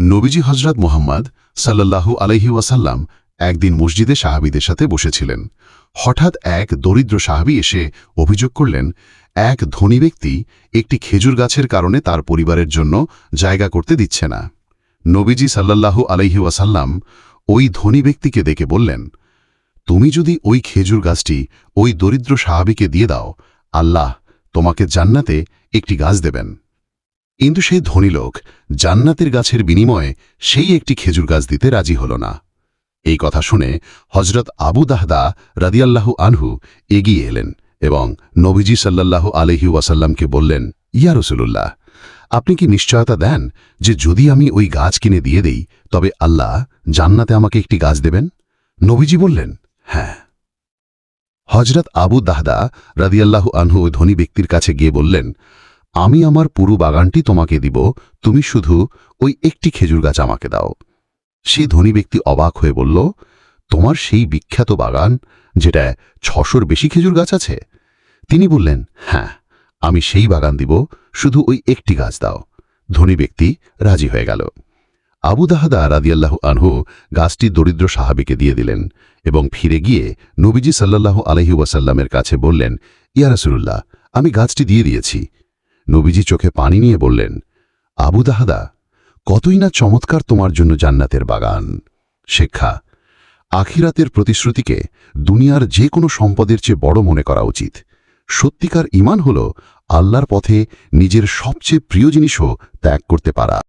নবীজি হজরত মোহাম্মদ সাল্লাল্লাহু আলহি ওয়াসাল্লাম একদিন মসজিদে সাহাবিদের সাথে বসেছিলেন। হঠাৎ এক দরিদ্র সাহাবি এসে অভিযোগ করলেন, এক ধনী ব্যক্তি একটি খেজুর গাছের কারণে তার পরিবারের জন্য জায়গা করতে দিচ্ছে না। নবীজি সাল্লাল্লাহু আলহি ওয়াসাল্লাম ওই ধনী ব্যক্তিকে ডেকে বললেন, তুমি যদি ওই খেজুর গাছটি ওই দরিদ্র সাহাবিকে দিয়ে দাও, আল্লাহ তোমাকে জান্নাতে একটি গাছ দেবেন। কিন্তু সেই ধনী লোক জান্নাতের গাছের বিনিময়ে সেই একটি খেজুর গাছ দিতে রাজি হল না। এই কথা শুনে হজরত আবু দাহদা রাদিয়াল্লাহু আনহু এগিয়ে এলেন এবং নবীজি সাল্লাল্লাহু আলহি ওয়াসাল্লামকে বললেন, ইয়া রসুল্লাহ আপনি কি নিশ্চয়তা দেন যে যদি আমি ওই গাছ কিনে দিয়ে দেই, তবে আল্লাহ জান্নাতে আমাকে একটি গাছ দেবেন? নবীজি বললেন হ্যাঁ। হজরত আবু দাহদা রাদিয়াল্লাহু আনহু ওই ধনী ব্যক্তির কাছে গিয়ে বললেন আমি আমার পুরো বাগানটি তোমাকে দিব, তুমি শুধু ওই একটি খেজুর গাছ আমাকে দাও। সেই ধনী ব্যক্তি অবাক হয়ে বলল, তোমার সেই বিখ্যাত বাগান, যেটা ছশোর বেশি খেজুর গাছ আছে? তিনি বললেন হ্যাঁ আমি সেই বাগান দিব, শুধু ওই একটি গাছ দাও। ধনী ব্যক্তি রাজি হয়ে গেল। আবু দাহাদা রাদিয়াল্লাহু আনহু গাছটি দরিদ্র সাহাবিকে দিয়ে দিলেন এবং ফিরে গিয়ে নবীজি সাল্লাল্লাহু আলহি কাছে বললেন, ইয়া রাসূলুল্লাহ, আমি গাছটি দিয়ে দিয়েছি নবীজি চোখে পানি নিয়ে বললেন, আবু দাহাদা, কতই না চমৎকার তোমার জন্য জান্নাতের বাগান। শেখা আখিরাতের প্রতিশ্রুতিকে দুনিয়ার যে কোনো সম্পদের চেয়ে বড় মনে করা উচিত। সত্যিকার ইমান হল আল্লাহর পথে নিজের সবচেয়ে প্রিয় জিনিসও ত্যাগ করতে পারা।